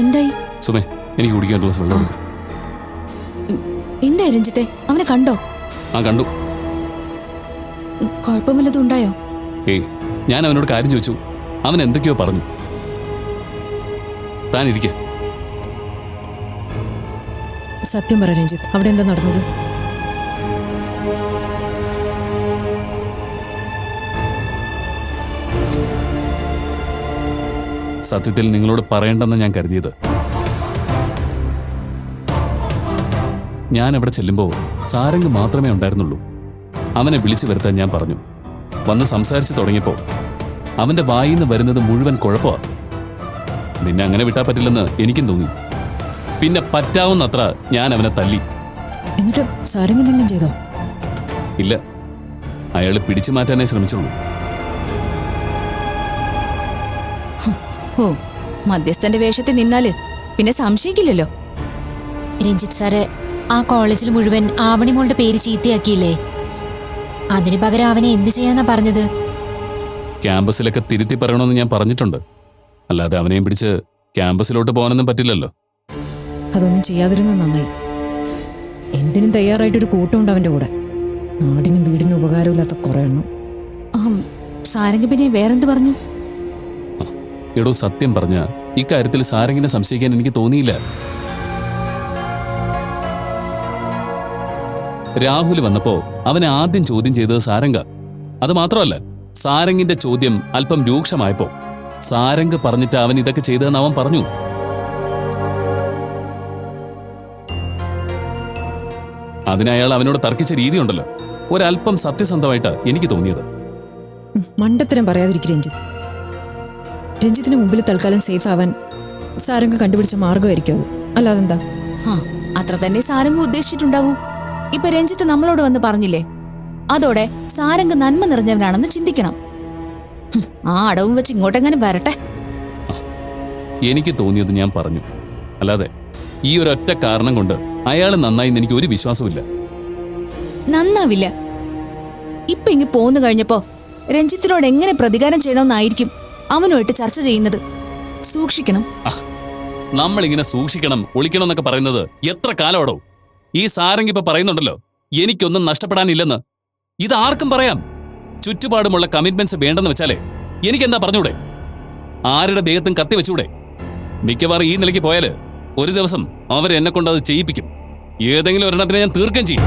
എന്തായി? സുമേ എനിക്ക് കുടിക്കാൻ ഗ്ലാസ് വെള്ളം. എന്തായി രഞ്ജിത്തെ? അവനെ കണ്ടോ? ആ കണ്ടു. കുഴപ്പമില്ലതും ഉണ്ടായോ? ഏയ് ഞാൻ അവനോട് കാര്യം ചോദിച്ചു. അവൻ എന്തൊക്കെയോ പറഞ്ഞു. താൻ ഇരിക്ക. സത്യം പറ രഞ്ജിത്ത് അവിടെ എന്താ നടന്നത്? സത്യത്തിൽ നിങ്ങളോട് പറയണ്ടെന്ന് ഞാൻ കരുതിയത്. ഞാൻ അവിടെ ചെല്ലുമ്പോൾ സാരംഗ് മാത്രമേ ഉണ്ടായിരുന്നുള്ളൂ. അവനെ വിളിച്ചു വരുത്താൻ ഞാൻ പറഞ്ഞു. വന്ന് സംസാരിച്ചു തുടങ്ങിയപ്പോൾ അവന്റെ വായിൽ നിന്ന് വരുന്നത് മുഴുവൻ കുഴപ്പമാ. നിന്നെ അങ്ങനെ വിട്ടാ പറ്റില്ലെന്ന് എനിക്കും തോന്നി. പിന്നെ പറ്റാവുന്നത്ര ഞാൻ അവനെ തല്ലി. എന്നിട്ട് സാരംഗ് എന്തെങ്കിലും ചെയ്തോ? ഇല്ല. അയാൾ പിടിച്ചു മാറ്റാനേ ശ്രമിച്ചുള്ളൂ. ഓ മധ്യസ്ഥന്റെ വേഷത്തിൽ നിന്നാൽ പിന്നെ സംശയിക്കില്ലല്ലോ. രഞ്ജിത്ത് സാറ് ആ കോളേജിൽ മുഴുവൻ ആവണി മോളുടെ പേര് ചീത്തയാക്കിയില്ലേ? അതിനു പകരം അവനെ എന്ത് ചെയ്യാന്നാ പറഞ്ഞത്? ക്യാമ്പസിലൊക്കെ തിരുത്തി പറയണമെന്ന് ഞാൻ പറഞ്ഞിട്ടുണ്ട്. അല്ലാതെ അവനെയും പിടിച്ച് ക്യാമ്പസിലോട്ട് പോകാനൊന്നും പറ്റില്ലല്ലോ. അതൊന്നും ചെയ്യാതിരുന്ന നന്നായി? എന്തിനും തയ്യാറായിട്ടൊരു കൂട്ടമുണ്ട് അവന്റെ കൂടെ. നാടിനും വീടിനും ഉപകാരമില്ലാത്ത കുറെ എണ്ണം. സാരംഗ സാരംഗ് പിന്നെ വേറെന്ത് പറഞ്ഞു? എടോ സത്യം പറഞ്ഞ ഇക്കാര്യത്തിൽ സാരംഗിനെ സംശയിക്കാൻ എനിക്ക് തോന്നിയില്ല. രാഹുൽ വന്നപ്പോ അവനെ ആദ്യം ചോദ്യം ചെയ്തത് സാരംഗ. അത് മാത്രമല്ല സാരംഗിന്റെ ചോദ്യം അല്പം രൂക്ഷമായപ്പോ സാരംഗ് പറഞ്ഞിട്ട് അവൻ ഇതൊക്കെ ചെയ്തതെന്ന് അവൻ പറഞ്ഞു. അതിനയാൾ അവനോട് തർക്കിച്ച രീതിയുണ്ടല്ലോ. ഒരല്പം സത്യസന്ധമായിട്ട് എനിക്ക് തോന്നിയത്. മണ്ടത്തരം പറയാതിരിക്കും രഞ്ജിത്ത്. രഞ്ജിത്തിന് മുമ്പിൽ തൽക്കാലം സേഫ് ആവാൻ സാരംഗ് കണ്ടുപിടിച്ച മാർഗമായിരിക്കും അത്. അല്ലാതെന്താ? ആ അത്ര തന്നെ സാരംഗ് ഉദ്ദേശിച്ചിട്ടുണ്ടാവൂ. ഇപ്പൊ രഞ്ജിത്ത് നമ്മളോട് വന്ന് പറഞ്ഞില്ലേ? അതോടെ സാരംഗ് നന്മ നിറഞ്ഞവനാണെന്ന് ചിന്തിക്കണം. ആ അടവും വെച്ച് ഇങ്ങോട്ടെങ്ങനെ വരട്ടെ. എനിക്ക് തോന്നിയത് ഞാൻ പറഞ്ഞു. അല്ലാതെ ഈ ഒരൊറ്റ കാരണം കൊണ്ട് അയാൾ നന്നായി എനിക്ക് ഒരു വിശ്വാസമില്ല നന്നാവില്ല. ഇപ്പൊ ഇങ്ങ് പോന്നു കഴിഞ്ഞപ്പോ രഞ്ജിത്തിനോട് എങ്ങനെ പ്രതികാരം ചെയ്യണമെന്നായിരിക്കും അവനുമായിട്ട് ചർച്ച ചെയ്യുന്നത്. സൂക്ഷിക്കണം. നമ്മളിങ്ങനെ സൂക്ഷിക്കണം ഒളിക്കണം എന്നൊക്കെ പറയുന്നത് എത്ര കാലോടോ ഈ സാരംഗ് ഇപ്പൊ പറയുന്നുണ്ടല്ലോ എനിക്കൊന്നും നഷ്ടപ്പെടാനില്ലെന്ന്. ഇത് ആർക്കും പറയാം. ചുറ്റുപാടുമുള്ള കമ്മിറ്റ്മെന്റ്സ് വേണ്ടെന്ന് വെച്ചാലേ എനിക്കെന്താ പറഞ്ഞൂടെ? ആരുടെ ദേഹത്തും കത്തി വെച്ചൂടെ? മിക്കവാറും ഈ നിലയ്ക്ക് പോയാൽ ഒരു ദിവസം അവരെന്നെ കൊണ്ട് അത് ചെയ്യിപ്പിക്കും. ഏതെങ്കിലും ഒരെണ്ണത്തിനെ ഞാൻ തീർക്കുകയും ചെയ്യും.